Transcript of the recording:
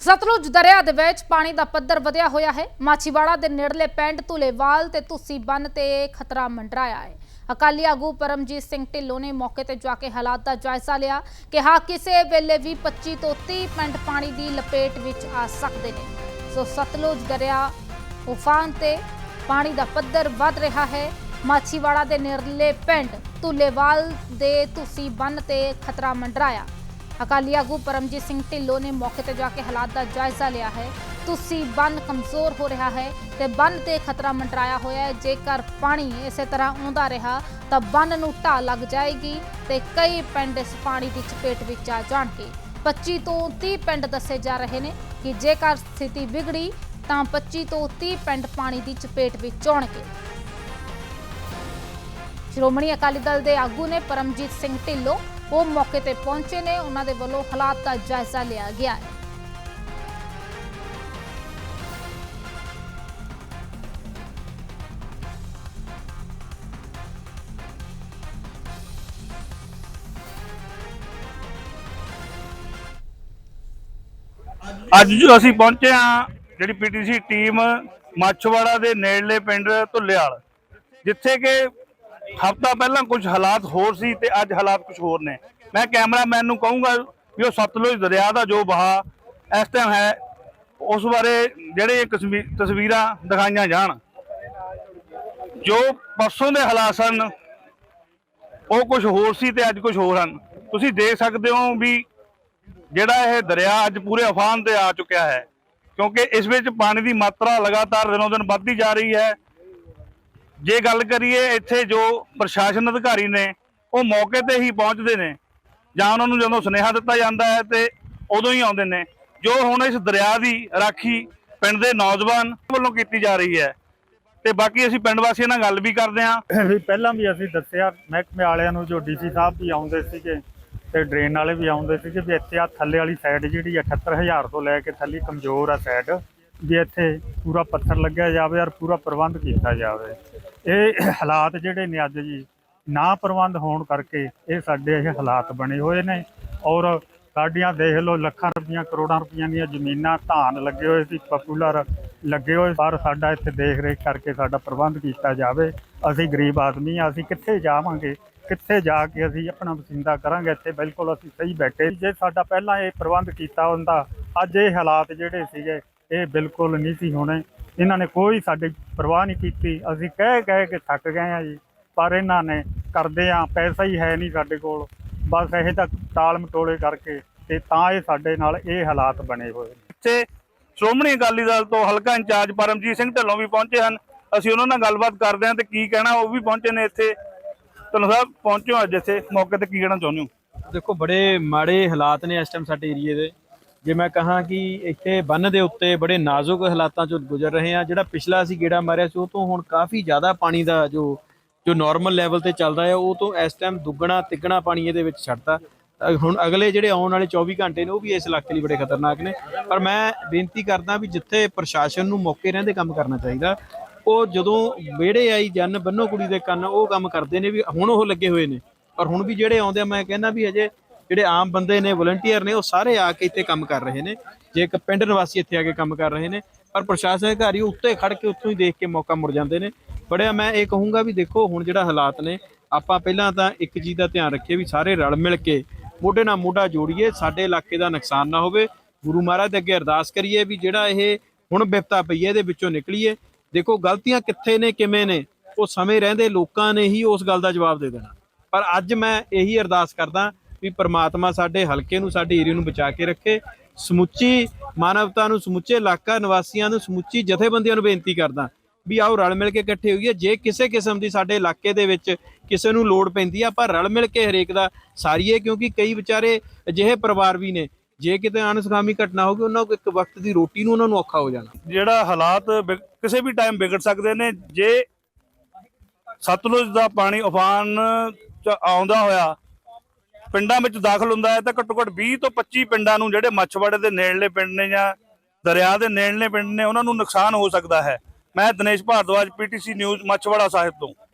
ਸਤਲੁਜ ਦਰਿਆ ਦੇ ਵਿੱਚ ਪਾਣੀ ਦਾ ਪੱਧਰ ਵਧਿਆ ਹੋਇਆ ਹੈ। ਮਾਛੀਵਾੜਾ ਦੇ ਨੇੜਲੇ ਪਿੰਡ ਧੁਲੇਵਾਲ ਤੇ ਤੁਸੀ ਬੰਨ ਤੇ ਖਤਰਾ ਮੰਡਰਾਇਆ ਹੈ। ਅਕਾਲੀ ਆਗੂ ਪਰਮਜੀਤ ਸਿੰਘ ਢਿੱਲੋਂ ਨੇ ਮੌਕੇ ਤੇ ਜਾ ਕੇ ਹਾਲਾਤ ਦਾ ਜਾਇਜ਼ਾ ਲਿਆ। ਕਿਹਾ ਕਿਸੇ ਵੇਲੇ ਵੀ 25 ਤੋਂ 30 ਪਿੰਡ ਪਾਣੀ ਦੀ ਲਪੇਟ ਵਿੱਚ ਆ ਸਕਦੇ ਨੇ। ਸੋ ਸਤਲੁਜ ਦਰਿਆ ਉਫਾਨ ਤੇ ਪਾਣੀ ਦਾ ਪੱਧਰ ਵੱਧ ਰਿਹਾ ਹੈ। ਮਾਛੀਵਾੜਾ ਦੇ ਨੇੜਲੇ ਪਿੰਡ ਧੁਲੇਵਾਲ ਦੇ ਤੁਸੀ ਬੰਨ ਤੇ ਖਤਰਾ ਮੰਡਰਾਇਆ। ਅਕਾਲੀ ਆਗੂ ਪਰਮਜੀਤ ਸਿੰਘ ਢਿੱਲੋਂ ਨੇ ਮੌਕੇ ਤੇ ਜਾ ਕੇ ਹਾਲਾਤ ਦਾ ਜਾਇਜ਼ਾ ਲਿਆ ਹੈ। ਤੁਸੀਂ ਬੰਨ ਕਮਜ਼ੋਰ ਹੋ ਰਿਹਾ ਹੈ ਤੇ ਬੰਨ ਤੇ ਖਤਰਾ ਮੰਡਰਾਇਆ ਹੋਇਆ ਹੈ। ਜੇਕਰ ਪਾਣੀ ਇਸੇ ਤਰ੍ਹਾਂ ਆਉਂਦਾ ਰਿਹਾ ਤਾਂ ਬੰਨ ਨੂੰ ਢਾਹ ਲੱਗ ਜਾਏਗੀ ਤੇ ਕਈ ਪਿੰਡ ਇਸ ਪਾਣੀ ਦੀ ਚਪੇਟ ਵਿੱਚ ਆ ਜਾਣਗੇ। 25 ਤੋਂ 30 ਪਿੰਡ ਦੱਸੇ ਜਾ ਰਹੇ ਨੇ ਕਿ ਜੇਕਰ ਸਥਿਤੀ ਵਿਗੜੀ ਤਾਂ 25 ਤੋਂ 30 ਪਿੰਡ ਪਾਣੀ ਦੀ ਚਪੇਟ ਵਿੱਚ ਆਉਣਗੇ। ਸ਼੍ਰੋਮਣੀ ਅਕਾਲੀ ਦਲ ਦੇ ਆਗੂ ਨੇ ਪਰਮਜੀਤ ਸਿੰਘ ਢਿੱਲੋਂ ਉਹ ਮੌਕੇ ਤੇ ਪਹੁੰਚੇ ਨੇ। ਉਹਨਾਂ ਦੇ ਵੱਲੋਂ ਹਾਲਾਤ ਦਾ ਜਾਇਜ਼ਾ ਲਿਆ ਗਿਆ ਹੈ। ਅੱਜ ਜੋ ਅਸੀਂ ਪਹੁੰਚੇ ਹਾਂ, ਜਿਹੜੀ ਪੀਟੀਸੀ ਟੀਮ ਮਾਛਵਾੜਾ ਦੇ ਨੇੜਲੇ ਪਿੰਡ ਧੁੱਲੇਵਾਲ, ਜਿੱਥੇ ਕਿ ਹਫਤਾ ਪਹਿਲਾਂ ਕੁਝ ਹਾਲਾਤ ਹੋਰ ਸੀ ਤੇ ਅੱਜ ਹਾਲਾਤ ਕੁਝ ਹੋਰ ਨੇ। ਮੈਂ ਕੈਮਰਾਮੈਨ ਨੂੰ ਕਹੂੰਗਾ ਵੀ ਉਹ ਸਤਲੁਜ ਦਰਿਆ ਦਾ ਜੋ ਵਹਾਅ ਇਸ ਟਾਈਮ ਹੈ, ਉਸ ਬਾਰੇ ਜਿਹੜੇ ਕਸਮੀ- ਤਸਵੀਰਾਂ ਦਿਖਾਈਆਂ ਜਾਣ। ਜੋ ਪਰਸੋਂ ਦੇ ਹਾਲਾਤ ਸਨ, ਉਹ ਕੁਝ ਹੋਰ ਸੀ ਤੇ ਅੱਜ ਕੁਝ ਹੋਰ ਹਨ। ਤੁਸੀਂ ਦੇਖ ਸਕਦੇ ਹੋ ਵੀ ਜਿਹੜਾ ਇਹ ਦਰਿਆ ਅੱਜ ਪੂਰੇ ਅਫਾਨ ਤੇ ਆ ਚੁੱਕਿਆ ਹੈ, ਕਿਉਂਕਿ ਇਸ ਵਿੱਚ ਪਾਣੀ ਦੀ ਮਾਤਰਾ ਲਗਾਤਾਰ ਦਿਨੋਂ ਦਿਨ ਵੱਧਦੀ ਜਾ ਰਹੀ ਹੈ। ਜੇ ਗੱਲ ਕਰੀਏ ਇੱਥੇ ਜੋ ਪ੍ਰਸ਼ਾਸਨ ਅਧਿਕਾਰੀ ਨੇ, ਉਹ ਮੌਕੇ ਤੇ ਹੀ ਪਹੁੰਚਦੇ ਨੇ। ਜਾਂ ਉਹਨਾਂ ਨੂੰ ਜਦੋਂ ਸੁਨੇਹਾ ਦਿੱਤਾ ਜਾਂਦਾ ਹੈ ਤੇ ਉਦੋਂ ਹੀ ਆਉਂਦੇ ਨੇ। ਜੋ ਹੁਣ ਇਸ ਦਰਿਆ ਦੀ ਰਾਖੀ ਪਿੰਡ ਦੇ ਨੌਜਵਾਨ ਵੱਲੋਂ ਕੀਤੀ ਜਾ ਰਹੀ ਹੈ। ਤੇ ਬਾਕੀ ਅਸੀਂ ਪਿੰਡ ਵਾਸੀਆਂ ਨਾਲ ਗੱਲ ਵੀ ਕਰਦੇ ਹਾਂ। ਵੀ ਪਹਿਲਾਂ ਵੀ ਅਸੀਂ ਦੱਸਿਆ, ਮਹਿਕਮੇ ਵਾਲਿਆਂ ਨੂੰ ਜੋ ਡੀਸੀ ਸਾਹਿਬ ਵੀ ਆਉਂਦੇ ਸੀਗੇ ਤੇ ਡਰੇਨ ਵਾਲੇ ਵੀ ਆਉਂਦੇ ਸੀਗੇ ਵੀ ਇੱਥੇ ਆ ਥੱਲੇ ਵਾਲੀ ਸਾਈਡ ਜਿਹੜੀ ਆ 78000 ਤੋਂ ਲੈ ਕੇ ਥੱਲੇ ਕਮਜ਼ੋਰ ਆ ਸਾਈਡ ਵੀ ਇੱਥੇ ਪੂਰਾ ਪੱਥਰ ਲੱਗਿਆ ਜਾਵੇ ਔਰ ਪੂਰਾ ਪ੍ਰਬੰਧ ਕੀਤਾ ਜਾਵੇ, ਇਹ ਹਾਲਾਤ ਜਿਹੜੇ ਨੇ ਅੱਜ ਜੀ ਨਾ ਪ੍ਰਬੰਧ ਹੋਣ ਕਰਕੇ ਇਹ ਸਾਡੇ ਇਹ ਹਾਲਾਤ ਬਣੇ ਹੋਏ ਨੇ ਔਰ ਸਾਡੀਆਂ ਦੇਖ ਲਓ ਲੱਖਾਂ ਰੁਪਈਆਂ, ਕਰੋੜਾਂ ਰੁਪਈਆਂ ਦੀਆਂ ਜ਼ਮੀਨਾਂ ਧਾਨ ਲੱਗੇ ਹੋਏ ਸੀ ਪਪੂਲਰ ਲੱਗੇ ਹੋਏ, ਪਰ ਸਾਡਾ ਇੱਥੇ ਦੇਖ ਰੇਖ ਕਰਕੇ ਸਾਡਾ ਪ੍ਰਬੰਧ ਕੀਤਾ ਜਾਵੇ। ਅਸੀਂ ਗਰੀਬ ਆਦਮੀ ਆ ਅਸੀਂ ਕਿੱਥੇ ਜਾਵਾਂਗੇ, ਕਿੱਥੇ ਜਾ ਕੇ ਅਸੀਂ ਆਪਣਾ ਵਸਿੰਦਾ ਕਰਾਂਗੇ? ਇੱਥੇ ਬਿਲਕੁਲ ਅਸੀਂ ਸਹੀ ਬੈਠੇ ਜੇ ਸਾਡਾ ਪਹਿਲਾਂ ਇਹ ਪ੍ਰਬੰਧ ਕੀਤਾ ਹੁੰਦਾ, ਅੱਜ ਇਹ ਹਾਲਾਤ ਜਿਹੜੇ ਸੀਗੇ ਇਹ ਬਿਲਕੁਲ ਨਹੀਂ ਸੀ ਹੋਣੇ। ਇਹਨਾਂ ਨੇ ਕੋਈ ਸਾਡੀ ਪਰਵਾਹ ਨਹੀਂ ਕੀਤੀ। ਅਸੀਂ ਕਹਿ ਕਹਿ ਕੇ ਥੱਕ ਗਏ ਆ ਜੀ ਪਰ ਇਹਨਾਂ ਨੇ ਕਰਦੇ ਆ ਪੈਸਾ ਹੀ ਹੈ ਨਹੀਂ ਸਾਡੇ ਕੋਲ। ਬਸ ਇਹ ਤਾਂ ਟਾਲ ਮਟੋਲੇ ਕਰਕੇ ਤੇ ਤਾਂ ਇਹ ਸਾਡੇ ਨਾਲ ਇਹ ਹਾਲਾਤ ਬਣੇ ਹੋਏ ਨੇ। ਇੱਥੇ ਸ਼੍ਰੋਮਣੀ ਅਕਾਲੀ ਦਲ ਤੋਂ ਹਲਕਾ ਇੰਚਾਰਜ ਪਰਮਜੀਤ ਸਿੰਘ ਢਿੱਲੋਂ ਵੀ ਪਹੁੰਚੇ ਹਨ। ਅਸੀਂ ਉਹਨਾਂ ਨਾਲ ਗੱਲਬਾਤ ਕਰਦੇ ਹਾਂ ਤੇ ਕੀ ਕਹਿਣਾ ਉਹ ਵੀ ਪਹੁੰਚੇ ਨੇ ਇੱਥੇ। ਢਿੱਲੋਂ ਸਾਹਿਬ ਪਹੁੰਚੇ ਹੋ ਅੱਜ ਇੱਥੇ। ਮੌਕੇ ਤੇ ਕੀ ਕਹਿਣਾ ਚਾਹੁੰਦੇ ਹੋ? ਦੇਖੋ ਬੜੇ ਮਾੜੇ ਹਾਲਾਤ ਨੇ ਇਸ ਟਾਈਮ ਸਾਡੇ ਏਰੀਏ ਦੇ। ਜੇ ਮੈਂ ਕਹਾਂ ਕਿ ਇੱਥੇ ਬੰਨ ਦੇ ਉੱਤੇ ਬੜੇ ਨਾਜ਼ੁਕ ਹਾਲਾਤਾਂ ਚੋਂ ਗੁਜ਼ਰ ਰਹੇ ਆ ਜਿਹੜਾ ਪਿਛਲਾ ਅਸੀਂ ਗੇੜਾ ਮਾਰਿਆ ਸੀ, ਉਹ ਤੋਂ ਹੁਣ ਕਾਫੀ ਜ਼ਿਆਦਾ ਪਾਣੀ ਦਾ ਜੋ ਜੋ ਨਾਰਮਲ ਲੈਵਲ ਤੇ ਚੱਲਦਾ ਹੈ, ਉਹ ਤੋਂ ਇਸ ਟਾਈਮ ਦੁੱਗਣਾ, ਤਿੱਗਣਾ ਪਾਣੀ ਇਹਦੇ ਵਿੱਚ ਛੱਡਦਾ ਹੁਣ ਅਗਲੇ ਜਿਹੜੇ ਆਉਣ ਵਾਲੇ 24 ਘੰਟੇ ਨੇ, ਉਹ ਵੀ ਇਸ ਇਲਾਕੇ ਲਈ ਬੜੇ ਖਤਰਨਾਕ ਨੇ। ਪਰ ਮੈਂ ਬੇਨਤੀ ਕਰਦਾ ਵੀ ਜਿੱਥੇ ਪ੍ਰਸ਼ਾਸਨ ਨੂੰ ਮੌਕੇ ਰਹਿੰਦੇ ਕੰਮ ਕਰਨਾ ਚਾਹੀਦਾ, ਉਹ ਜਦੋਂ ਵਿਹੜੇ ਆਈ ਜਨ ਬੰਨੋ ਕੁੜੀ ਦੇ ਕੰਨ, ਉਹ ਕੰਮ ਕਰਦੇ ਨੇ ਵੀ ਹੁਣ ਉਹ ਲੱਗੇ ਹੋਏ ਨੇ। ਪਰ ਹੁਣ ਵੀ ਜਿਹੜੇ ਆਉਂਦੇ ਆ, ਮੈਂ ਕਹਿੰਦਾ ਵੀ ਅਜੇ ਜਿਹੜੇ ਆਮ ਬੰਦੇ ਨੇ ਵਲੰਟੀਅਰ ਨੇ, ਉਹ ਸਾਰੇ ਆ ਕੇ ਇੱਥੇ ਕੰਮ ਕਰ ਰਹੇ ਨੇ। ਜੇ ਇੱਕ ਪਿੰਡ ਨਿਵਾਸੀ ਇੱਥੇ ਆ ਕੇ ਕੰਮ ਕਰ ਰਹੇ ਨੇ, ਪਰ ਪ੍ਰਸ਼ਾਸਨ ਅਧਿਕਾਰੀ ਉੱਤੇ ਖੜ ਕੇ ਉੱਥੋਂ ਹੀ ਦੇਖ ਕੇ ਮੌਕਾ ਮੁੜ ਜਾਂਦੇ ਨੇ। ਬੜਿਆ ਮੈਂ ਇਹ ਕਹੂੰਗਾ ਵੀ ਦੇਖੋ, ਹੁਣ ਜਿਹੜਾ ਹਾਲਾਤ ਨੇ, ਆਪਾਂ ਪਹਿਲਾਂ ਤਾਂ ਇੱਕ ਚੀਜ਼ ਦਾ ਧਿਆਨ ਰੱਖੀਏ ਵੀ ਸਾਰੇ ਰਲ ਮਿਲ ਕੇ ਮੋਢੇ ਨਾਲ ਮੋਢਾ ਜੋੜੀਏ, ਸਾਡੇ ਇਲਾਕੇ ਦਾ ਨੁਕਸਾਨ ਨਾ ਹੋਵੇ। ਗੁਰੂ ਮਹਾਰਾਜ ਦੇ ਅੱਗੇ ਅਰਦਾਸ ਕਰੀਏ ਵੀ ਜਿਹੜਾ ਇਹ ਹੁਣ ਬਿਪਤਾ ਪਈ ਹੈ, ਇਹਦੇ ਵਿੱਚੋਂ ਨਿਕਲੀਏ। ਦੇਖੋ, ਗਲਤੀਆਂ ਕਿੱਥੇ ਨੇ, ਕਿਵੇਂ ਨੇ, ਉਹ ਸਮੇਂ ਰਹਿੰਦੇ ਲੋਕਾਂ ਨੇ ਹੀ ਉਸ ਗੱਲ ਦਾ ਜਵਾਬ ਦੇ ਦੇਣਾ। ਪਰ ਅੱਜ ਮੈਂ ਇਹੀ ਅਰਦਾਸ ਕਰਦਾ ਵੀ ਪ੍ਰਮਾਤਮਾ ਸਾਡੇ ਹਲਕੇ ਨੂੰ, ਸਾਡੇ ਏਰੀਆ ਨੂੰ ਬਚਾ ਕੇ ਰੱਖੇ। ਸਮੁੱਚੀ ਮਾਨਵਤਾ ਨੂੰ, ਸਮੁੱਚੇ ਇਲਾਕਾ, ਨਿਵਾਸੀਆਂ ਨੂੰ, ਸਮੁੱਚੀ ਜਥੇਬੰਦੀਆਂ ਨੂੰ ਬੇਨਤੀ ਕਰਦਾ ਵੀ ਆਓ ਰਲ ਮਿਲ ਕੇ ਇਕੱਠੇ ਹੋਈਏ। ਜੇ ਕਿਸੇ ਕਿਸਮ ਦੀ ਸਾਡੇ ਇਲਾਕੇ ਦੇ ਵਿੱਚ ਕਿਸੇ ਨੂੰ ਲੋੜ ਪੈਂਦੀ ਆ ਪਰ ਰਲ ਮਿਲ ਕੇ ਹਰੇਕ ਦਾ ਸਾਰੀਏ, ਕਿਉਂਕਿ ਕਈ ਵਿਚਾਰੇ ਅਜਿਹੇ ਪਰਿਵਾਰ ਵੀ ਨੇ, ਜੇ ਕਿਤੇ ਅਨਸਗਾਮੀ ਘਟਨਾ ਹੋ ਗਈ, ਉਹਨਾਂ ਨੂੰ ਇੱਕ ਵਕਤ ਦੀ ਰੋਟੀ ਨੂੰ ਉਹਨਾਂ ਨੂੰ ਔਖਾ ਹੋ ਜਾਣਾ। ਜਿਹੜਾ ਹਾਲਾਤ ਕਿਸੇ ਵੀ ਟਾਈਮ ਵਿਗੜ ਸਕਦੇ ਨੇ, ਜੇ ਸਤਲੁਜ ਦਾ ਪਾਣੀ ਉਫਾਨ ਆਉਂਦਾ ਹੋਇਆ ਪਿੰਡਾਂ ਵਿੱਚ ਦਾਖਲ ਹੁੰਦਾ ਹੈ ਤਾਂ ਘੱਟੋ ਘੱਟ 20 ਤੋਂ 25 ਪਿੰਡਾਂ ਨੂੰ ਜਿਹੜੇ ਮੱਛਵਾੜੇ ਦੇ ਨੇੜਲੇ ਪਿੰਡ ਨੇ ਜਾਂ ਦਰਿਆ ਦੇ ਨੇੜਲੇ ਪਿੰਡ ਨੇ, ਉਹਨਾਂ ਨੂੰ ਨੁਕਸਾਨ ਹੋ ਸਕਦਾ ਹੈ। ਮੈਂ ਦਿਨੇਸ਼ ਭਾਰਦਵਾਜ, ਪੀਟੀਸੀ ਨਿਊਜ਼, ਮੱਛਵਾੜਾ ਸਾਹਿਬ ਤੋਂ।